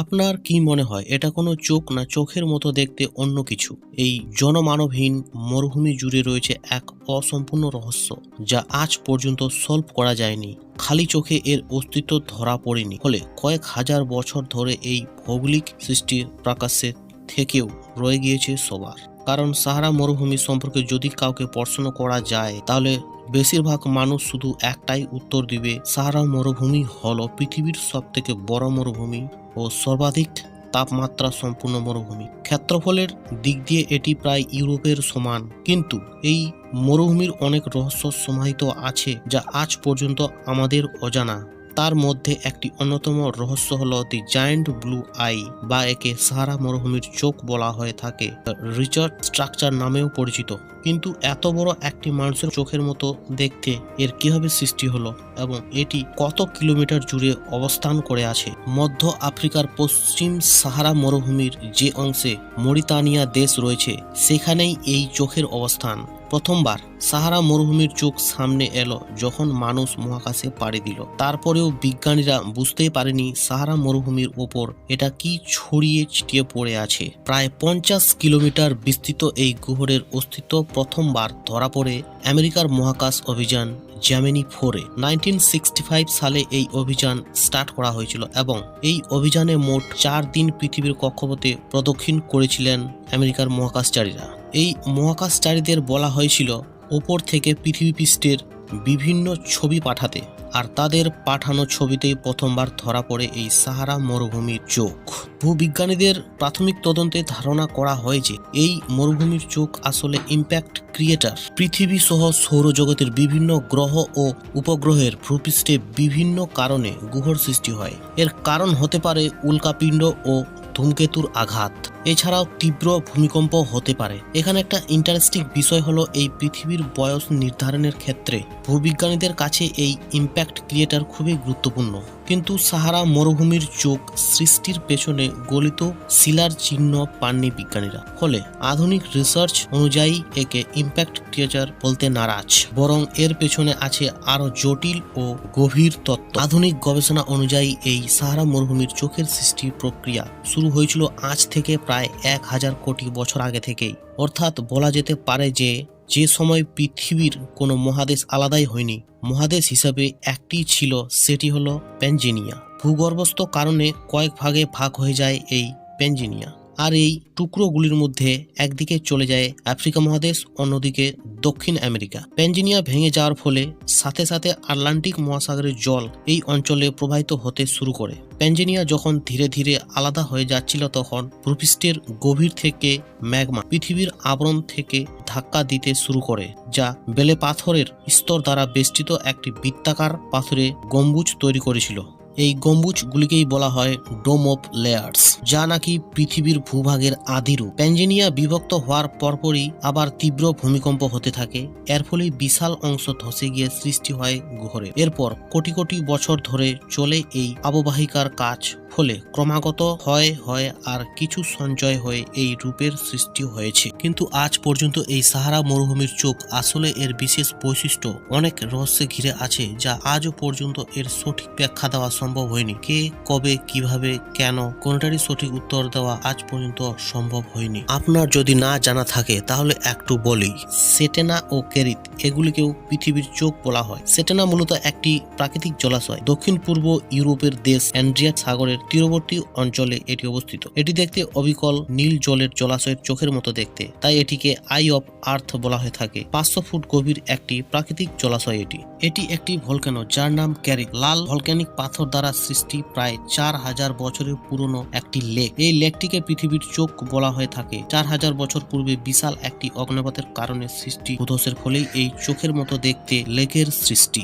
আপনার কি মনে হয়, এটা কোনো চোখ না চোখের মতো দেখতে অন্য কিছু? এই জনমানবহীন মরুভূমি জুড়ে রয়েছে এক অসম্পূর্ণ রহস্য, যা আজ পর্যন্ত সলভ করা যায়নি। খালি চোখে এর অস্তিত্ব ধরা পড়েনি। ফলে কয়েক হাজার বছর ধরে এই ভৌগোলিক সৃষ্টির প্রকাশ্যে থেকেও রয়ে গিয়েছে সবার। কারণ সাহারা মরুভূমি সম্পর্কে যদি কাউকে প্রশ্ন করা যায়, তাহলে বেশিরভাগ মানুষ শুধু একটাই উত্তর দিবে সাহারা মরুভূমি হল পৃথিবীর সব থেকে বড় মরুভূমি ও সর্বাধিক তাপমাত্রা সম্পূর্ণ মরুভূমি। ক্ষেত্রফলের দিক দিয়ে এটি প্রায় ইউরোপের সমান। কিন্তু এই মরুভূমির অনেক রহস্য সমাহিত আছে যা আজ পর্যন্ত আমাদের অজানা। তার মধ্যে একটি অন্যতম রহস্য হল দি জায়ান্ট ব্লু আই বা একে সাহারা মরুভূমির চোখ বলা হয়ে থাকে। রিচার্ড স্ট্রাকচার নামেও পরিচিত। কিন্তু এত বড় একটি মানুষের চোখের মতো দেখতে এর কীভাবে সৃষ্টি হলো এবং এটি কত কিলোমিটার জুড়ে অবস্থান করে আছে? মধ্য আফ্রিকার পশ্চিম সাহারা মরুভূমির যে অংশে মরিতানিয়া দেশ রয়েছে, সেখানেই এই চোখের অবস্থান। প্রথমবার সাহারা মরুভূমির চোখ সামনে এলো যখন মানুষ মহাকাশে পাড়ি দিল। তারপরেও বিজ্ঞানীরা বুঝতেই পারেনি সাহারা মরুভূমির ওপর এটা কি ছড়িয়ে ছিটিয়ে পড়ে আছে। প্রায় পঞ্চাশ কিলোমিটার বিস্তৃত এই গুহরের অস্তিত্ব প্রথমবার ধরা পড়ে আমেরিকার মহাকাশ অভিযান জ্যামিনি ফোরে। নাইনটিন সালে এই অভিযান স্টার্ট করা হয়েছিল এবং এই অভিযানে মোট চার দিন পৃথিবীর কক্ষপথে প্রদক্ষিণ করেছিলেন আমেরিকার মহাকাশচারীরা। এই মহাকাশচারীদের বলা হয়েছিল ওপর থেকে পৃথিবী পৃষ্ঠের বিভিন্ন ছবি পাঠাতে। আর তাদের পাঠানো ছবিতেই প্রথমবার ধরা পড়ে এই সাহারা মরুভূমির চোখ। ভূবিজ্ঞানীদের প্রাথমিক তদন্তে ধারণা করা হয়েছে এই মরুভূমির চোখ আসলে ইম্প্যাক্ট ক্রিয়েটার। পৃথিবী সহ সৌরজগতের বিভিন্ন গ্রহ ও উপগ্রহের ভূপৃষ্ঠে বিভিন্ন কারণে গুহর সৃষ্টি হয়। এর কারণ হতে পারে উল্কাপিণ্ড ও ধূমকেতুর আঘাত। এছাড়াও তীব্র ভূমিকম্প হতে পারে। এখানে একটা ইন্টারেস্টিং বিষয় হলো এই পৃথিবীর বয়স নির্ধারণের ক্ষেত্রে ভূবিজ্ঞানীদের কাছে এই ইম্প্যাক্ট ক্রিয়েটার খুবই গুরুত্বপূর্ণ। কিন্তু সাহারা মরুভূমির চোখ সৃষ্টির পেছনে গলিত শিলার চিহ্ন পাননি বিজ্ঞানীরা। ফলে আধুনিক রিসার্চ অনুযায়ী একে ইম্প্যাক্ট ক্রিয়েটার বলতে নারাজ। বরং এর পেছনে আছে আরও জটিল ও গভীর তত্ত্ব। আধুনিক গবেষণা অনুযায়ী এই সাহারা মরুভূমির চোখের সৃষ্টি প্রক্রিয়া শুরু হয়েছিল আজ থেকে প্রায় এক হাজার কোটি বছর আগে থেকেই। অর্থাৎ বলা যেতে পারে যে যে সময় পৃথিবীর কোনো মহাদেশ আলাদাই হয়নি, মহাদেশ হিসাবে একটি ছিল, সেটি হলো পেনজিনিয়া ভূগর্ভস্থ কারণে কয়েক ভাগে ভাগ হয়ে যায় এই পেনজিনিয়া আর এই টুকরোগুলির মধ্যে একদিকে চলে যায় আফ্রিকা মহাদেশ, অন্যদিকে দক্ষিণ আমেরিকা। পেনজিনিয়া ভেঙে যাওয়ার ফলে সাথে সাথে আটলান্টিক মহাসাগরের জল এই অঞ্চলে প্রবাহিত হতে শুরু করে। পেনজিনিয়া যখন ধীরে ধীরে আলাদা হয়ে যাচ্ছিল তখন ভূপৃষ্ঠের গভীর থেকে ম্যাগমা পৃথিবীর আবরণ থেকে ধাক্কা দিতে শুরু করে, যা বেলে পাথরের স্তর দ্বারা বেষ্টিত একটি বৃত্তাকার পাথরে গম্বুজ তৈরি করেছিল। এই গম্বুজগুলিকেই বলা হয় ডোম অফ লেয়ার্স, যা নাকি পৃথিবীর ভূভাগের আদিরূপ প্যাঞ্জেনিয়া বিভক্ত হওয়ার পরপরই আবার তীব্র ভূমিকম্প হতে থাকে। এর ফলে বিশাল অংশ ধসে গিয়ে সৃষ্টি হয় ঘরে। এরপর কোটি কোটি বছর ধরে চলে এই আববাহিকার কাজ ফলে ক্রমাগত হয় হয় আর কিছু সঞ্চয় হয়ে এই রূপের সৃষ্টি হয়েছে। কিন্তু আজ পর্যন্ত এই সাহারা মরুভূমির চোখ আসলে এর বিশেষ বৈশিষ্ট্য অনেক রহস্যে ঘিরে আছে যা আজও পর্যন্ত এর সঠিক ব্যাখ্যা দেওয়া সম্ভব হয়নি। কে, কবে, কীভাবে, কেন কোনটারই সঠিক উত্তর দেওয়া আজ পর্যন্ত সম্ভব হয়নি। আপনার যদি না জানা থাকে তাহলে একটু বলি সেটেনা ও কেরিত এগুলিকেও পৃথিবীর চোখ বলা হয়। সেটেনা মূলত একটি প্রাকৃতিক জলাশয়। দক্ষিণ, পূর্ব ইউরোপের দেশ অ্যান্ড্রিয়াট সাগরের তীরবর্তী অঞ্চলে এটি অবস্থিত। এটি দেখতে অবিকল নীল জলের জলাশয়ের চোখের মতো দেখতে। তাই এটিকে আই অফ আর্থ বলা হয়ে থাকে। পাঁচশো ফুট গভীর একটি প্রাকৃতিক জলাশয় এটি। এটি একটি ভলকানো যার নাম ক্যারিক। লাল ভলকানিক পাথর দ্বারা সৃষ্টি প্রায় চার হাজার বছরের পুরনো একটি লেক এই লেকটিকে পৃথিবীর চোখ বলা হয়ে থাকে। চার হাজার বছর পূর্বে বিশাল একটি অগ্নপাতের কারণে সৃষ্টি ভূধসের ফলেই এই চোখের মতো দেখতে লেকের সৃষ্টি।